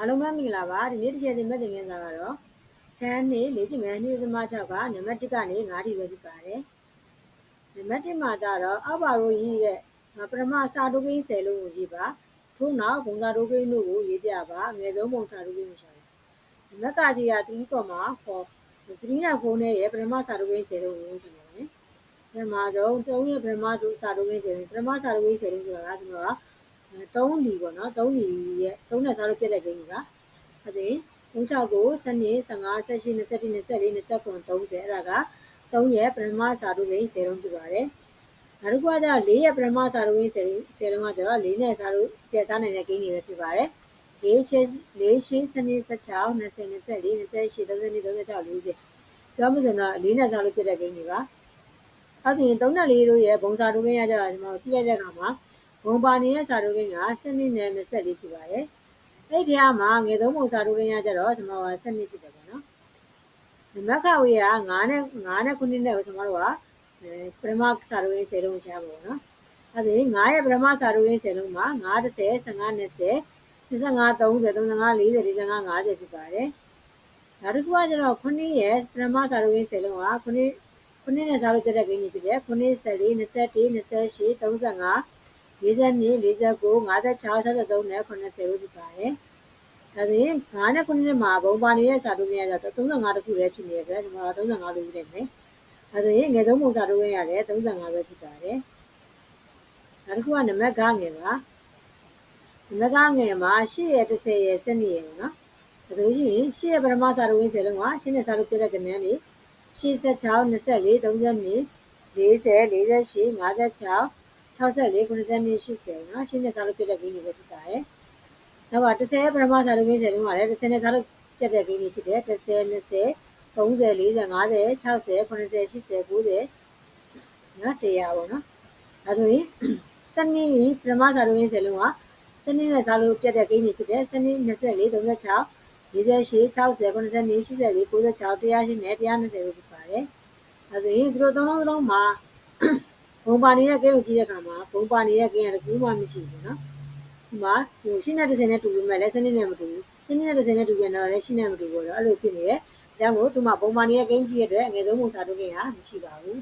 အားလုံးပဲမင်္ဂလာပါဒီနေ့တစ်ချက်တင်မဲ့တင်ငန်းစာကတော့ခန်းနေ၄ချင်ငန်းနေ့သမ6ကနံပါတ်1ကနေ9ထိပဲဖြစ်ပါတယ်နံပါတ်1မှာကြတော့အောက်ပါရိုးရေးတဲ့ပထမစာတိုးကိန်း10လုံးကိုရေးပါထို့နောက်ဘုံစာတိုးကိန်းတို့ကိုရေးပြပါငယ်ဆုံးဘုံစာတိုးကိန်းကိုရှာပါနံပါတ်ကကြီးက3.4 3နဲ့4နဲ့ရဲ့ပထမစာတိုးကိန်း10လုံးကိုရေးချင်ပါတယ်ပထမဆုံး3ရဲ့ပထမစာတိုးကိန်း10လုံးပထမစာတိုးကိန်း10လုံးဆိုတာကကျွန်တော်က 3လီပေါ့နော်3လီရဲ့3နဲ့စားလို့ပြတ်တဲ့ကိန်းကအဲ့ဒီ36ကိုစနစ်15 18 21 24 29 30အဲ့ဒါက3ရဲ့ပထမစာတို့ကိန်း10လုံးပြပါတယ်နောက်တစ်ခုကကျ4ရဲ့ပထမစာတို့ကိန်း10 10လုံးကကျတော့4နဲ့စာတို့ပြတ်စားနိုင်တဲ့ကိန်းတွေပဲဖြစ်ပါတယ်4ရှင်း4ရှင်းစနစ်16 20 24 28 32 36 40ပြောမှဆိုတော့4နဲ့စာလို့ပြတ်တဲ့ကိန်းတွေပါအဲ့ဒီ3နဲ့4တို့ရဲ့ဘုံစာတို့ကိန်းရကြတာကျွန်တော်ကြည့်ရတဲ့အခါမှာ ဘုံပါနေတဲ့စာတိုးကိန်းကစနစ်နဲ့24ဖြစ်ပါတယ်။အဲ့ဒီထဲမှာငယ်သုံးပုံစာတိုးကိန်းကကျတော့ကျွန်တော်ကစနစ်ဖြစ်တယ်ပေါ့နော်။နံပါတ်ခဝေးက9နဲ့9နဲ့9နဲ့ကိုကျွန်တော်တို့ကပရမစာတိုးကိန်း10လုံးရှားပါပေါ့နော်။အဲ့ဒီ9ရဲ့ပရမစာတိုးကိန်း10လုံးမှာ9 30 15 20 25 30 35 40 45 50ဖြစ်ပါတယ်။နောက်တစ်ခုကကျတော့9ရဲ့ပရမစာတိုးကိန်း10လုံးက9 9နဲ့စာလို့ပြတဲ့ကိန်းကြီးဖြစ်တယ်။9 14 21 28 35 42 49 56 63နဲ့80လို့ဖြစ်ပါတယ်။ဒါဆိုရင်9နဲ့9နဲ့မှာဘုံပါနေတဲ့စာတုံးရတာ35တခုလည်းဖြစ်နေတဲ့အတွက်ဒီမှာ35လို့ယူလိုက်မယ်။ဒါဆိုရင်ငယ်ဆုံးပုံစာတုံးရတယ်35ပဲဖြစ်ပါတယ်။နောက်တစ်ခုကနံပါတ်ကငယ်ပါ။နံပါတ်ကငယ်မှာ8ရဲ့10ရဲ့7ရဲ့နော်။ဒါဆိုရင်8ရဲ့ပထမစာတုံး10လုံးက8နဲ့စာတုံးပြတဲ့ကဏ္ဍလေး86 24 32 40 48 56 64 90 80နော်ရှင်းတဲ့စားလို့ပြတဲ့ဂိမ်းတွေပဲဖြစ်ပါတယ်။နောက်က30ပထမစားလို့ဂိမ်း10လုံးပါလေ30နဲ့စားလို့ပြတဲ့ဂိမ်းတွေဖြစ်တယ်30 20 30 40 50 60 80 80 90နော်100ပေါ့နော်။အဲဆိုရင်စနစ်ပထမစားလို့ဂိမ်း10လုံးကစနစ်နဲ့စားလို့ပြတဲ့ဂိမ်းတွေဖြစ်တယ်စနစ်24 36 48 60 80 84 96 108နဲ့120လို့ဖြစ်ပါတယ်။အဲဆိုရင်ဒီလိုသုံးလုံးလုံးမှာ ဘုံပါနေတဲ့ကဲကိုကြည့်တဲ့အခါမှာဘုံပါနေတဲ့ကဲကတကူမှမရှိဘူးနော်ဒီမှာဟိုရှင်းတဲ့တစ်စင်နဲ့တူပြီးမှလည်းစနစ်နဲ့မတူဘူးစနစ်နဲ့တစ်စင်နဲ့တူပြန်တော့လည်းရှင်းနဲ့မတူဘူးတော့အဲ့လိုဖြစ်နေတယ်ဒါမို့သူမှဘုံပါနေတဲ့ကဲကြည့်ရတဲ့အတွက်အငယ်ဆုံးပုံစာတုတ်ကင်းဟာမရှိပါဘူး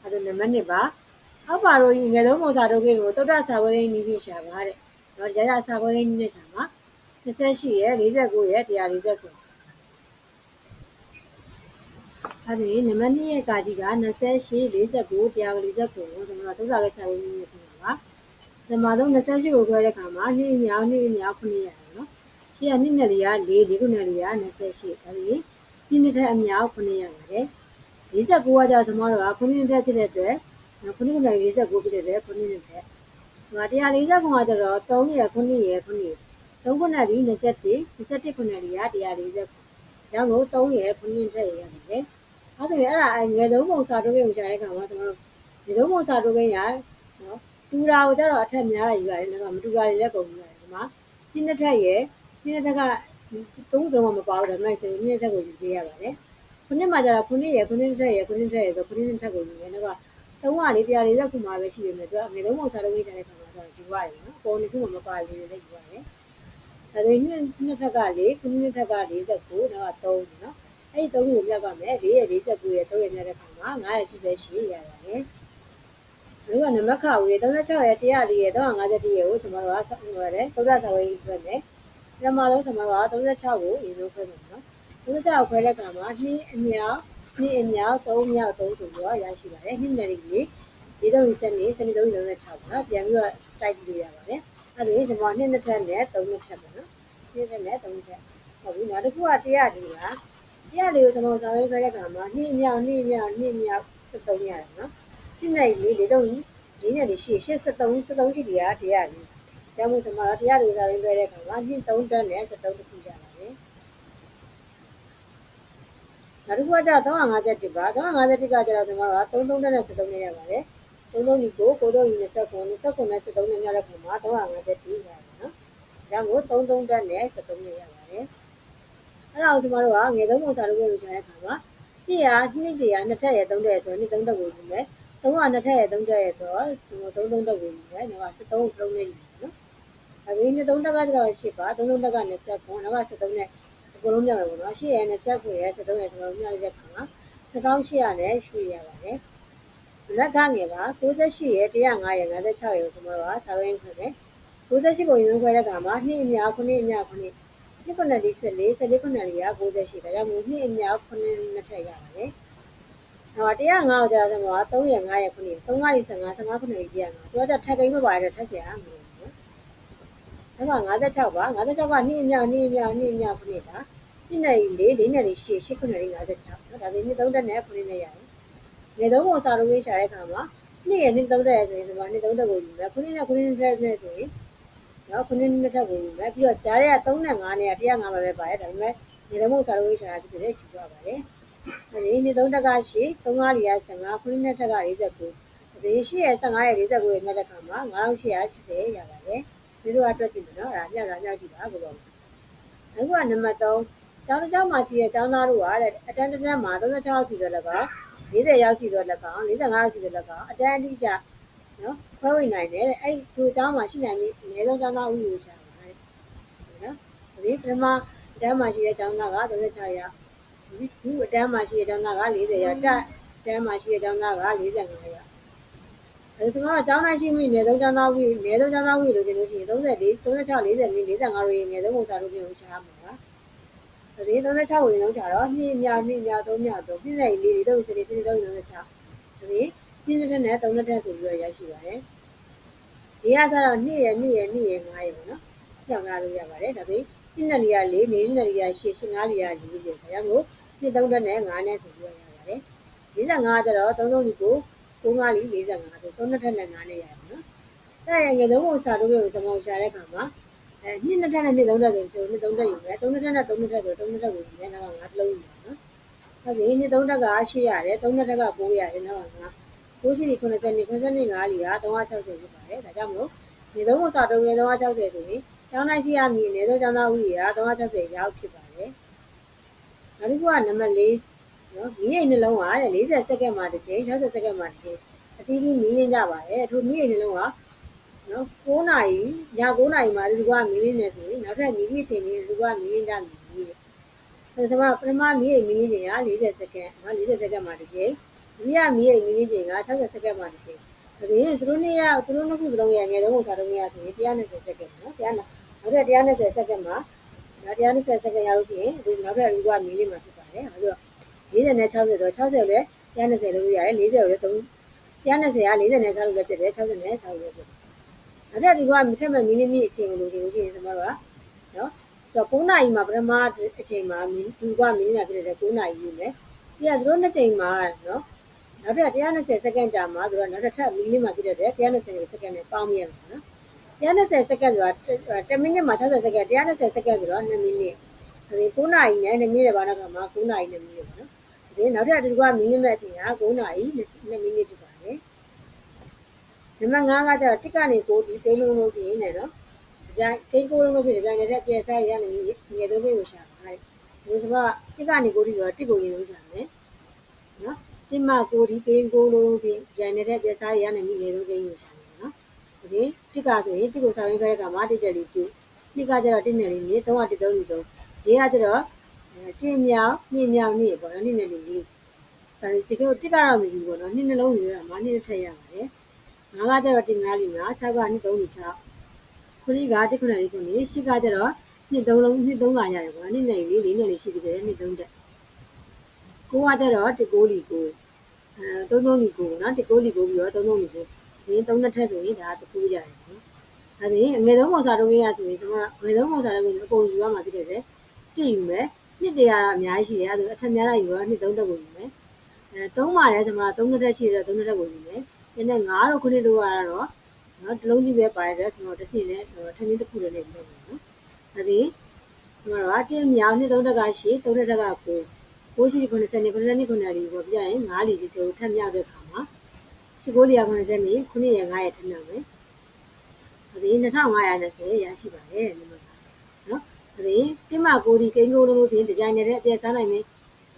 အဲ့ဒါနံပါတ်1ပါအောက်ပါတော့ငယ်ဆုံးပုံစာတုတ်ကင်းကိုတုတ်တစာပွဲရင်းနီးပြီးရှာပါတဲ့တော့ရရစာပွဲရင်းနီးနဲ့ရှာမှာ28ရဲ့49ရဲ့149 အဲ့ဒီနံပါတ်2ရဲ့ကာကြီးက28 49 149ကိုကျွန်တော်တို့သုံးစာခဲ့ဆိုင်ဝင်နေပြီပါ။နံပါတ်3 28ကိုခွဲတဲ့အခါမှာ2မြောက်2မြောက်9ရတယ်နော်။ရှေ့က2နယ်လေးက4 4ခုနယ်လေးက28အဲ့ဒီ2နှစ်ထက်အမြောက်9ရပါတယ်။49ကကြာကျွန်တော်တို့က9နှစ်ထက်ဖြစ်တဲ့အတွက်9ခုနယ်49ဖြစ်တဲ့အတွက်9နှစ်ထက်။ဒီမှာ140ခုကကျတော့3ရယ်9ရယ်9ရယ်3ခုနယ်ဒီ21 21ခုနယ်ဒီက140ခု။ဒါမို့3ရယ်9နှစ်ထက်ရရတယ်။ အဲ့ဒါအဲ့ဒါငယ်ဆုံးပုံစာတိုးကိန်းကိုရှာတဲ့အခါမှာကျွန်တော်တို့ငယ်ဆုံးပုံစာတိုးကိန်းရနော်တူတာကိုကျတော့အထက်များတာယူရတယ်နော်မတူတာတွေလည်းပုံယူရတယ်ဒီမှာဒီနှစ်ထက်ရဲ့ဒီနှစ်ထက်ကသုံးစုံမပါဘူးဒါပေမဲ့ကျွန်တော်ဒီနှစ်ထက်ကိုယူပေးရပါတယ်ခုနှစ်မှာကျတော့ခုနှစ်ရဲ့ခုနှစ်ထက်ရဲ့ခုနှစ်ထက်ရဲ့ဆိုခုနှစ်ထက်ကိုယူတယ်နော်ကသုံးကလေးတရားလေးသက်ခုမှပဲရှိနေတယ်သူကငယ်ဆုံးပုံစာတိုးကိန်းရှာတဲ့အခါမှာကျတော့ယူရတယ်နော်ပုံတစ်ခုမှမပါလေးလည်းယူရတယ်ဒါပေမဲ့နှစ်ထက်ကလေးခုနှစ်ထက်က49နောက်က3နော် အဲ့ဒီသုံးခုကိုမြောက်ကမယ်4ရဲ့49ရဲ့3ရဲ့မြောက်တဲ့ခါမှာ988ရပါတယ်တို့ကနမခဝေ36ရဲ့104ရဲ့351ရဲ့ကိုကျွန်တော်တို့ကဆက်လို့ရတယ်သုဒ္ဓသဝေးဆွဲမယ်ပထမဆုံးကျွန်တော်တို့က36ကိုရေစိုးခွဲမယ်နော်36ကိုခွဲတဲ့ခါမှာ2အမြောက်2အမြောက်3မြောက်3ဆိုပြီးတော့ရရှိပါတယ်2နယ်လေးကြီးဒီတော့စနေစနေ336ပေါ့နော်ပြန်ပြီးတော့တိုက်ကြည့်လို့ရပါတယ်အဲ့ဒါကျွန်တော်2နှစ်ထက်နဲ့3နှစ်ထက်ပေါ့နော်2နှစ်နဲ့3နှစ်ထက်ဟုတ်ပြီနောက်တစ်ခုက104 ကပြလေးကိုကျွန်တော်ဆောင်ရွက်ခဲ့တဲ့အခါမှာနှိမ့်မြောက်နှိမ့်မြောက်နှိမ့်မြောက်73ရတယ်နော်နှိမ့်နိုင်လေးလေးတော့လေးနဲ့လေးရှိ83 73ရှိတရားတရားလေးဒါမှမဟုတ်ကျွန်တော်တရားလေးဆောင်ရွက်ခဲ့တဲ့အခါမှာနှိမ့်3တက်နဲ့73တစ်ခုရပါတယ်နောက်တစ်ခုကကျ350ပါ350ကကျတော့ကျွန်တော်က33တက်နဲ့73နဲ့ရပါတယ်33ဒီကိုကိုတော့ဒီ29 29နဲ့73နဲ့ရတဲ့ခါမှာ350ရတယ်နော်ဒါမို့33တက်နဲ့73နဲ့ရပါတယ် အဲ့ဒါကိုကျမတို့ကငယ်သုံးပုံစာလုပ်လို့ရှာတဲ့အခါမှာနှစ်ရာနှစ်တရာနှစ်ထက်ရသုံးထက်ရဆိုနှစ်သုံးတက်ကိုယူမယ်သုံးကနှစ်ထက်ရသုံးထက်ရဆိုတော့သုံးသုံးတက်ကိုယူမယ်။ဒါက73သုံးနဲ့ယူမယ်နော်။အဲဒါပေမဲ့3တက်ကကျတော့8ပါ3လုံးတက်က29နောက်က73နဲ့အကုန်လုံးမြောက်ရပါတော့8ရယ်29ရယ်73ရယ်ဆိုတော့မြောက်ရတဲ့ခါမှာ1800နဲ့ရွှေရပါတယ်လက်ကငယ်ပါ68ရယ်105ရယ်56ရယ်ဆိုတော့စာရင်းခွဲတယ်68ကိုရင်ခွဲတဲ့ခါမှာ2အများ9အများ9 ဒီခုနှစ်ဒီ14 14ခုနှစ်လေးက68ဒါကြောင့်မို့2အများ9နှစ်ထက်ရပါတယ်ဟော105ကိုကြာဆိုတော့3ရယ်5ရယ်9 3က15 15ခုနှစ်ကြီး105တော့ထက်ကိန်းမပါတယ်ထက်เสียမှာနော်အဲ့မှာ56ပါ56က2အများ2အများ2အများ9ပါ2နဲ့4 4နဲ့4 8 8ခုနှစ်လေး56နော်ဒါပေမဲ့3တက်နဲ့9နဲ့ရတယ်ငယ်သုံးပုံစာလုံးလေးရှာတဲ့အခါမှာ2ရယ်2 3တက်ရဆိုရင်ဒီမှာ2 3တက်ကိုယူမယ်9နဲ့9နဲ့တက်နဲ့ဆိုရင် နော်9နှစ်ထက်ကိုယူမယ်ပြီးတော့ကြားရ3နဲ့5နဲ့105ပဲပဲပါတယ်ဒါပေမဲ့ငယ်သုံးပုံစာလုံးလေးရှာတာဖြစ်တဲ့ယူရပါတယ်အဲဒီနှစ်3တက်ကရှိ3 5လီရ159နှစ်ထက်က49ဒီရှိရ15ရ49ရငတ်တဲ့ခါမှာ9880ရပါတယ်ဒီလိုအတွက်ကြည့်မယ်နော်ဒါမြောက်တာမြောက်ကြည့်ပါဘယ်လိုအခုကနံပါတ်3ကျောင်းတစ်ကျောင်းမှာရှိတဲ့ကျောင်းသားတို့ကအတန်းတစ်တန်းမှာ36စီတော့လည်းကော40ရောက်စီတော့လည်းကော45ရောက်စီတော့လည်းကောအတန်းအတိအကျနော် ခွဲဝေနိုင်တယ်အဲ့ဒီကျောင်းမှာရှိနိုင်ပြီးအနည်းဆုံးကျောင်းသားဥယူရှာပါတယ်နော်ဒီပထမအတန်းမှာရှိတဲ့ကျောင်းသားက36ရောက်ဒီခုအတန်းမှာရှိတဲ့ကျောင်းသားက40ရောက်တက်အတန်းမှာရှိတဲ့ကျောင်းသားက45ရောက်အဲဆိုတော့ကျောင်းသားရှိမိနေတော့ကျောင်းသားဝိနေတော့ကျောင်းသားဝိလို့ကျင်လို့ရှိရင်34 36 44 45ရေနေတော့ပုံစံလို့ပြောရှားမှာပါဒီ36ဝင်လုံးချတော့2မြောက်2မြောက်3မြောက်3ပြည့်စုံလေးတွေတော့စနေစနေတော့36ဒီ ပြည့်စုံတဲ့3တက်ဆိုပြီးတော့ရရှိပါတယ်ဒီကဆိုတော့2ရ2ရ2ရ5ရပေါ့နော်ကြောက်လာလို့ရပါတယ်ဒါပေမဲ့နှစ်လေးရ4နေနှစ်လေးရ8 8 5လေးရ40ဆိုရမို့နှစ်3တက်နဲ့5နဲ့ဆိုပြီးတော့ရပါတယ်45ကျတော့3 3ဒီကို9 5လေး45ဆို3နှစ်ထက်နဲ့9နဲ့ရတယ်နော်အဲ့ရငယ်လုံးကိုစာတော့ကိုစမောင်ရှာတဲ့ခါမှာအဲနှစ်နှစ်ထက်နဲ့နှစ်လုံးတက်ဆိုနှစ်သုံးတက်ယူမယ်သုံးနှစ်ထက်နဲ့သုံးနှစ်တက်ဆိုသုံးနှစ်တက်ကိုယူမယ်နောက်ကငါးလုံးယူမယ်နော်ဟုတ်ပြီနှစ်သုံးတက်က8ရတယ်သုံးနှစ်တက်က9ရတယ်နောက်ကငါ9 ရှိ80 90 90 5လီက360ဖြစ်ပါတယ်ဒါကြောင့်မို့ဒီသုံးကိုစာတော့ငယ်360ဆိုရင်ကျောင်းတိုင်းရှိရမည်အနေနဲ့ကျောင်းသားဦးရေက360ရောက်ဖြစ်ပါတယ်နောက်တစ်ခုကနံပါတ်4နော်မိရိတ်နှလုံးကတဲ့40စက္ကန့်မှတစ်ချိန်60စက္ကန့်မှတစ်ချိန်အတီးပြီးမီးရင်းကြပါတယ်အထူးမိရိတ်နှလုံးကနော်9နာရီည9နာရီမှာလူကမီးရင်းနေဆိုရင်နောက်ထပ်မီးရင်းချိန်လေးလူကမီးရင်းကြမီးအဲဆိုတော့ပထမမီးရိတ်မီးရင်းချိန်က40စက္ကန့်နော်40စက္ကန့်မှတစ်ချိန် ဒုတိယမီးရိတ်မီးရင်းချိန်က60စက္ကန့်မှတစ်ချိန်ဒါပြင်သူတို့နှစ်ယောက်သူတို့နှစ်ခုစလုံးရဲ့ငယ်တုန်းကစားတုန်းကဆိုရင်120စက္ကန့်နော်100နောက်ထပ်120စက္ကန့်မှာနောက်120စက္ကန့်ရလို့ရှိရင်ဒီနောက်ထပ်လူကမီးလေးမှာဖြစ်ပါတယ်အဲဒါ40နဲ့60တော့60လည်း120လို့ရတယ်40ကိုလည်း3 120က40နဲ့60လို့လည်းဖြစ်တယ်60နဲ့60လို့ဖြစ်တယ်။အဲ့ဒါဒီကမထက်မဲ့မီလီမီအချိန်ကိုလို့ရှိလို့ရှိရင်ကျွန်တော်တို့ကနော်တော့9နာရီမှာပထမအချိန်မှာမီသူကမီလီနာဖြစ်တဲ့9နာရီယူမယ်။ပြီးတော့သူတို့နှစ်ချိန်မှာနော် နောက်ထပ်120စက္ကန့်ကြာမှာသူကနောက်တစ်ထပ်မီလီမှာဖြစ်တဲ့120စက္ကန့်နဲ့ပေါင်းရမှာနော်။120စက္ကန့်ဆိုတာ10မိနစ်မှာ60စက္ကန့်120စက္ကန့်ဆိုတော့2မိနစ်။ဒီ9နာရီနဲ့2မိနစ်ဘာနောက်မှာ9နာရီ2မိနစ်ပေါ့နော်။ဒီနောက်ထပ်ဒီကမီလီမဲ့အချိန်က9နာရီ2မိနစ်ဖြစ်ပါတယ်။နံပါတ်5ကကျတော့တစ်ကနေ9ဒီကိန်းလုံးလို့ပြင်းနေနော်။ကြိုင်ကိန်း9လုံးလို့ပြင်းကြိုင်နေတဲ့ပြည့်စားရနေပြီငယ်သုံးကိန်းကိုရှာပါတယ်။ဒီဆိုတော့တစ်ကနေ9ဒီဆိုတော့တစ်ကိုရင်လုံးရှာမယ်။နော်။ တစ်မှ9ဒီကိန်း9လုံးလို့ပြင်းကြိုင်နေတဲ့ပြည့်စားရနေပြီငယ်သုံးကိန်းကိုရှာမယ်နော်။ဒီတစ်ကဆိုရင်တစ်ကိုစာရင်းခဲတဲ့ကမှာတစ်တက်လေးတစ်နှစ်ကကျတော့တစ်နယ်လေးမြေ3ကတစ်သုံးလေးသုံးလေးကကျတော့တင်းမြောင်ညင်မြောင်ညင်ပေါ့နော်နှစ်နယ်လေးလေးအဲဒီကိတစ်ကတော့မယူဘူးပေါ့နော်နှစ်နှလုံးယူရမှာနှစ်ထက်ရပါတယ်။ငါးကကျတော့တင်ငါးလီမှာ6ကနှစ်3လီ6ခုနကတစ်ခုနဲ့လေးခုနေရှစ်ကကျတော့နှစ်3လုံးနှစ်3ကရတယ်ပေါ့နှစ်နဲ့လေးလေးနဲ့လေးရှိသေးတယ်နှစ်3တက် ကိုကကျတော့တစ်9လီ9အဲ3 3လီ9နော်တစ်9လီ9ပြီးတော့3 3လီ9ဒီ3နှစ်ထက်ဆိုရင်ဒါတကူရတယ်နော်အဲဒီအငယ်ဆုံးပုံစံတော့ရဆိုရင်ကျွန်တော်ငယ်ဆုံးပုံစံတော့အကုန်ယူရမှာဖြစ်တယ်တည်ယူမယ်နှစ်တရာအများကြီးရှိတယ်အဲဒါအထက်များလိုက်ယူတော့နှစ်3တက်ကိုယူမယ်အဲ3မှာလည်းကျွန်တော်3နှစ်တက်ရှိတယ်3နှစ်တက်ကိုယူမယ်ကျန်တဲ့9တို့9တို့ကတော့နော်တလုံးကြီးပဲပါတယ်ဆိုတော့တစ်စီနဲ့ထင်းချင်းတစ်ခုလည်းနေပြီနော်ဒါဒီကျွန်တော်ကတင်းမြောင်နှစ်3တက်ကရှိ3တက်ကကို ကိုရှိ90နဲ့90နဲ့90လီပေါ့ပြရင်9လီကြီးဆိုထက်မြောက်တဲ့ခါမှာရှိ9လီရ90နဲ့9ရ9ရထက်မြောက်မယ်ဒါဒီ2520ရရှိပါတယ်ဒီမှာနော်ဒါဒီတင်းမကိုဒီကိန်းကိုလုံးလို့ပြင်ဒီဇိုင်နဲ့အပြည့်စားနိုင်မယ်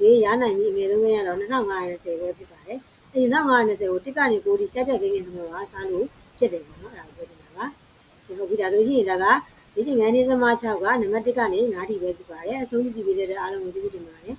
ရေးရနိုင်ပြီအငယ်ဆုံးပဲရတော့2520ပဲဖြစ်ပါတယ်အဲဒီ2520ကိုတစ်ကနေကိုဒီကြက်တဲ့ကိန်းနဲ့ဆိုတော့စားလို့ဖြစ်တယ်ပေါ့နော်အဲ့ဒါကိုပြောချင်တာပါဒီဟုတ်ပြီဒါဆိုရှင်ဒါကဒီချိန်ငန်းနေသမား6ကနံပါတ်1ကနေ9ထိပဲဖြစ်ပါတယ်အဆုံးကြည့်ပြီးတဲ့အတွက်အားလုံးကိုကျေးဇူးတင်ပါတယ်